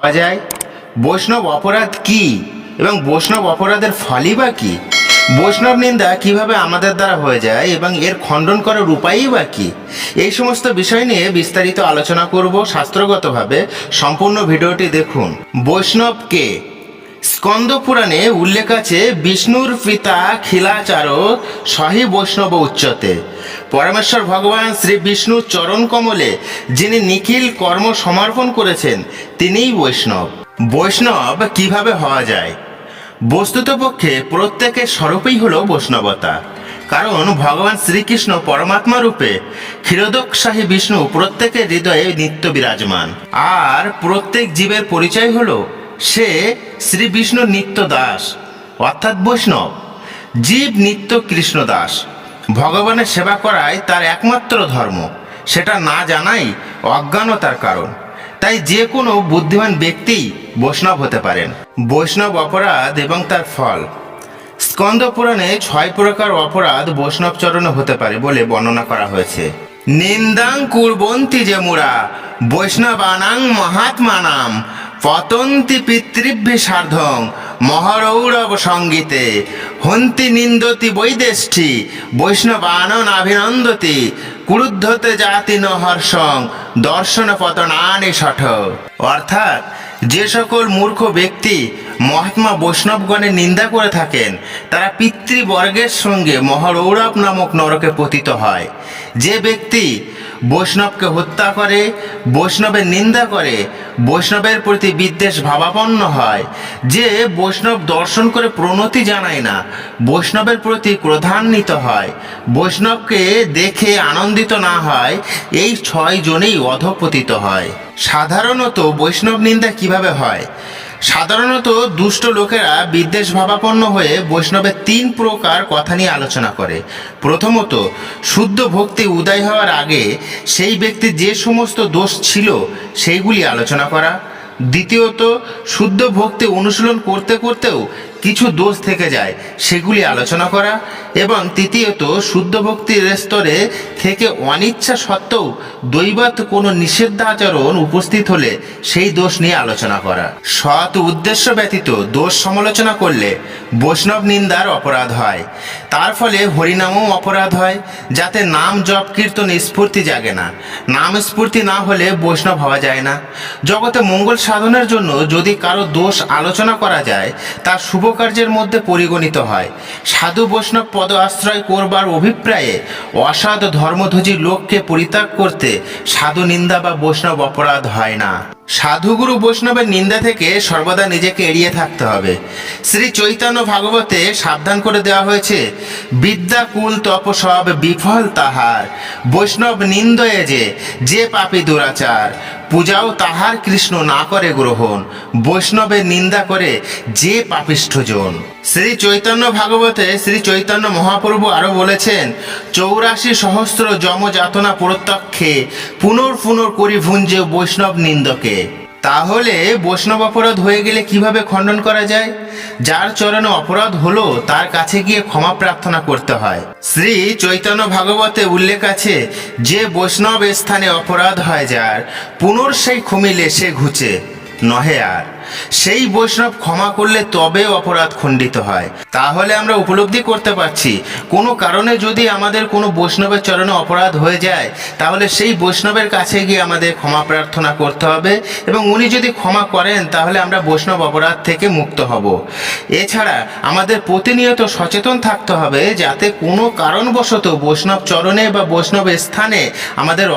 পাওয়া যায়? বৈষ্ণব অপরাধ কি? এবং বৈষ্ণব অপরাধের ফলই বা কি? বৈষ্ণব নিন্দা কীভাবে আমাদের দ্বারা হয়ে যায় এবং এর খণ্ডন করার উপায়ই বা কি? এই সমস্ত বিষয় নিয়ে বিস্তারিত আলোচনা করব শাস্ত্রগতভাবে। সম্পূর্ণ ভিডিওটি দেখুন। বৈষ্ণবকে স্কন্দ পুরাণে উল্লেখ আছে, বিষ্ণুর পিতা খিলাচার সহি বৈষ্ণব উচ্চতে। পরমেশ্বর ভগবান শ্রী বিষ্ণুর চরণ কমলে, যিনি নিখিল কর্ম সমর্পণ করেছেন, তিনিই বৈষ্ণব। বৈষ্ণব কীভাবে হওয়া যায়? বস্তুত পক্ষে প্রত্যেকের স্বরূপই হলো বৈষ্ণবতা। কারণ ভগবান শ্রীকৃষ্ণ পরমাত্মা রূপে ক্ষীরোদকশাহী বিষ্ণু প্রত্যেকের হৃদয়ে নিত্য বিরাজমান। আর প্রত্যেক জীবের পরিচয় হলো সে শ্রী বিষ্ণু নিত্য দাস, অর্থাৎ বৈষ্ণব। জীব নিত্য কৃষ্ণ দাস। ভগবানের সেবা করাই তার একমাত্র ধর্ম। সেটা না জানাই অজ্ঞানতার কারণ। তাই যে কোনো বুদ্ধিমান ব্যক্তি বৈষ্ণব হতে পারেন। বৈষ্ণব অপরাধ এবং তার ফল। স্কন্দ পুরাণে ছয় প্রকার অপরাধ বৈষ্ণব চরণে হতে পারে বলে বর্ণনা করা হয়েছে। নিন্দাং কুর্বন্তি যে মুরা, বৈষ্ণবানাং মহাত্মানাম। পতন্তি পিতৃভ্যে সার্ধং, মহরৌরব সঙ্গীতে। হন্তি নিন্দতি বৈদেষ্ঠি, বৈষ্ণবানন অভিনন্দতি, ক্রুদ্ধতে জাতি ন হর্ষং, দর্শন পতনানি শঠ অর্থাৎ যে সকল মূর্খ ব্যক্তি মহাত্মা বৈষ্ণবগণের নিন্দা করে থাকেন, তারা পিতৃবর্গের সঙ্গে মহরৌরব নামক নরকে পতিত হয়। যে ব্যক্তি বৈষ্ণবকে হত্যা করে, বৈষ্ণবের নিন্দা করে, বৈষ্ণবের প্রতি বিদ্বেষ ভাবাপন্ন হয়। যে বৈষ্ণব দর্শন করে প্রণতি জানায় না, বৈষ্ণবের প্রতি ক্রধান্বিত হয়। বৈষ্ণবকে দেখে আনন্দিত না হয়, এই ছয় জনেই অধপতিত হয়। সাধারণত বৈষ্ণব নিন্দা কীভাবে হয়? সাধারণত দুষ্ট লোকেরা বিদ্বেষ ভাবাপন্ন হয়ে বৈষ্ণবের তিন প্রকার কথা নিয়ে আলোচনা করে। প্রথমত, শুদ্ধ ভক্তি উদয় হওয়ার আগে সেই ব্যক্তি যে সমস্ত দোষ ছিল সেইগুলি আলোচনা করা। দ্বিতীয়ত, শুদ্ধ ভক্তি অনুশীলন করতে করতেও কিছু দোষ থেকে যায়, সেগুলি আলোচনা করা এবং তৃতীয়ত, শুদ্ধ ভক্তির স্তরে থেকে অনিচ্ছা সত্ত্বেও দৈবাত কোনো নিষেধাচরণ উপস্থিত হলে সেই দোষ নিয়ে আলোচনা করা। সৎ উদ্দেশ্য ব্যতীত দোষ সমালোচনা করলে বৈষ্ণব নিন্দার অপরাধ হয়। তার ফলে হরিনামও অপরাধ হয়, যাতে নাম জপ কীর্তন স্ফূর্তি জাগে না। নাম স্ফূর্তি না হলে বৈষ্ণব হওয়া যায় না। জগতে মঙ্গল সাধনের জন্য যদি কারও দোষ আলোচনা করা যায় তার শুভ কার্যের মধ্যে পরিগণিত হয়। সাধু বৈষ্ণব পদ আশ্রয় করবার অভিপ্রায়ে অসাধ ধর্মধ্বজী লোককে পরিত্যাগ করতে সাধু নিন্দা বা বৈষ্ণব অপরাধ হয় না। সাধুগুরু বৈষ্ণবের নিন্দা থেকে সর্বদা নিজেকে এড়িয়ে থাকতে হবে। শ্রী চৈতন্য ভাগবতে সাবধান করে দেওয়া হয়েছে, বিদ্যা কুল তপ সব বিফল তাহার, বৈষ্ণব নিন্দয়ে যে যে পাপী দুরাচার, পূজাও তাহার কৃষ্ণ না করে গ্রহণ, বৈষ্ণবের নিন্দা করে যে পাপিষ্ঠ জন। শ্রী চৈতন্য ভাগবতে শ্রী চৈতন্য মহাপ্রভু আরও বলেছেন, চৌরাশি সহস্র যম যাতনা প্রত্যক্ষে পুনর পুনর করি ভুঞ্জে বৈষ্ণব নিন্দকে। তাহলে বৈষ্ণব অপরাধ হয়ে গেলে কীভাবে খণ্ডন করা যায়? যার চরণে অপরাধ হলো, তার কাছে গিয়ে ক্ষমা প্রার্থনা করতে হয়। শ্রী চৈতন্য ভাগবতে উল্লেখ আছে, যে বৈষ্ণব স্থানে অপরাধ হয় যার, পুনর সেই খুমিলে সে ঘুচে। নহে আর। সেই বৈষ্ণব ক্ষমা করলে তবে অপরাধ খণ্ডিত হয়। তাহলে আমরা উপলব্ধি করতে পারছি, কোনো কারণে যদি আমাদের কোনো বৈষ্ণবের চরণে অপরাধ হয়ে যায়, তাহলে সেই বৈষ্ণবের কাছে গিয়ে আমাদের ক্ষমা প্রার্থনা করতে হবে এবং উনি যদি ক্ষমা করেন, তাহলে আমরা বৈষ্ণব অপরাধ থেকে মুক্ত হব। এছাড়া আমাদের প্রতিনিয়ত সচেতন থাকতে হবে যাতে কোনো কারণবশত বৈষ্ণব চরণে বা বৈষ্ণব স্থানে আমাদের